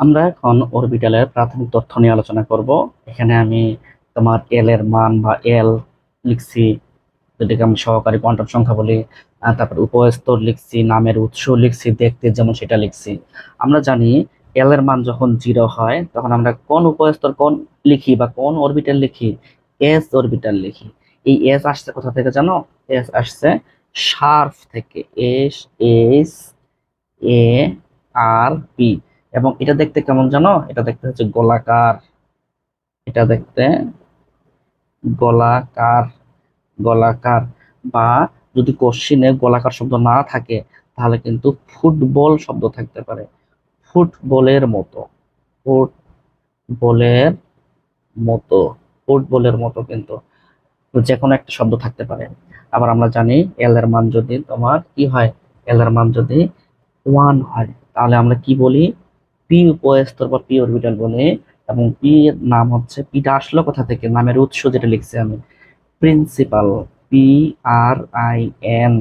আমরা এখন অরবিটালের প্রাথমিক তথ্য নিয়ে আলোচনা করব। এখানে আমি তোমার এল এর মান বা এল লিখছি, যেটাকে আমি সহকারী কোয়ান্টাম সংখ্যা বলি। তারপর উপস্তর লিখছি, নামের উৎস লিখছি, দেখতে যেমন সেটা লিখছি। আমরা জানি এল এর মান যখন জিরো হয়, তখন আমরা কোন উপস্তর কোন লিখি বা কোন অরবিটাল লিখি? এস অরবিটাল লিখি। এই এস আসছে কোথা থেকে জানো? এস আসছে শার্প থেকে S S A R P এবং এটা দেখতে কেমন জানো? এটা দেখতে হচ্ছে গোলাকার। এটা দেখতে গোলাকার গোলাকার বা যদি কোশ্চিনে গোলাকার শব্দ না থাকে, তাহলে কিন্তু ফুটবল শব্দ থাকতে পারে। ফুটবলের মতো। ফুটবলের মতো। ফুটবলের মতো কিন্তু যে কোনো একটা শব্দ থাকতে পারে। আবার আমরা জানি এল এর মান যদি তোমার কি হয়? এল এর মান যদি ওয়ান হয়, তাহলে আমরা কি বলি? পি উপস্তর বা পি অরবিটাল বলে, এবং পি এর নাম হচ্ছে পিটা আসলো কোথা থেকে? নামের উৎস যেটা লিখছি আমি। Principal P R I N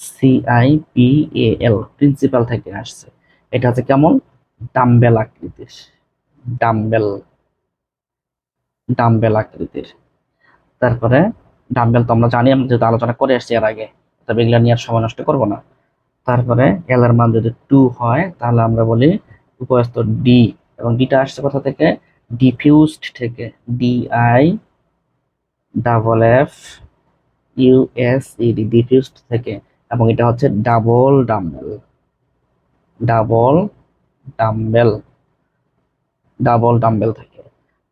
C I P A L principal থেকে আসছে। এটা হচ্ছে কেমন? ডাম্বেল আকৃতির। ডাম্বেল ডাম্বেল আকৃতির। তারপরে ডাম্বেল তো আমরা জানি, আমরা যেহেতু আলোচনা করে আসছি এর আগে, তবে এগুলো নিয়ে আর সময় নষ্ট করব না। তারপরে এল এর মান যদি টু হয়, তাহলে আমরা বলি উপস্থ ডি এবং ডিটা আসছে কোথা থেকে? ডিফিউজড থেকে। D I double F U S E D diffused থেকে। এবং এটা হচ্ছে double dumbbell double dumbbell double dumbbell থেকে।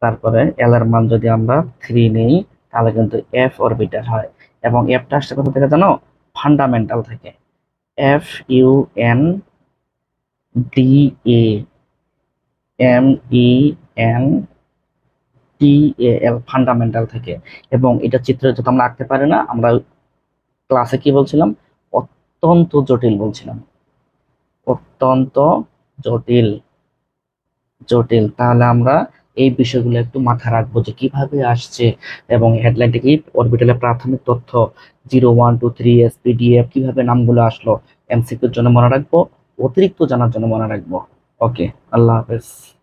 তারপরে এল এর মান যদি আমরা থ্রি নেই, তাহলে কিন্তু এফ অরবিটাল হয়। এবং এফটা আসছে কোথা থেকে জানো? ফান্ডামেন্টাল থেকে। F U N D A M E N T A L fundamental থেকে। এবং এটা চিত্র যত আমরা আঁকতে পারি না, আমরা ক্লাসে কি বলছিলাম? অত্যন্ত জটিল বলছিলাম। অত্যন্ত জটিল। জটিল। তাহলে আমরা এই বিষয়গুলো একটু মাথায় রাখব যে কীভাবে আসছে এবং হেডলাইনটা কি? অরবিটালের প্রাথমিক তথ্য zero one two three S PDF কীভাবে নামগুলো আসলো? এমসিকিউর জন্য মনে রাখব। অতিরিক্ত জানার জন্য মনে রাখব। ওকে আল্লাহ হাফেজ।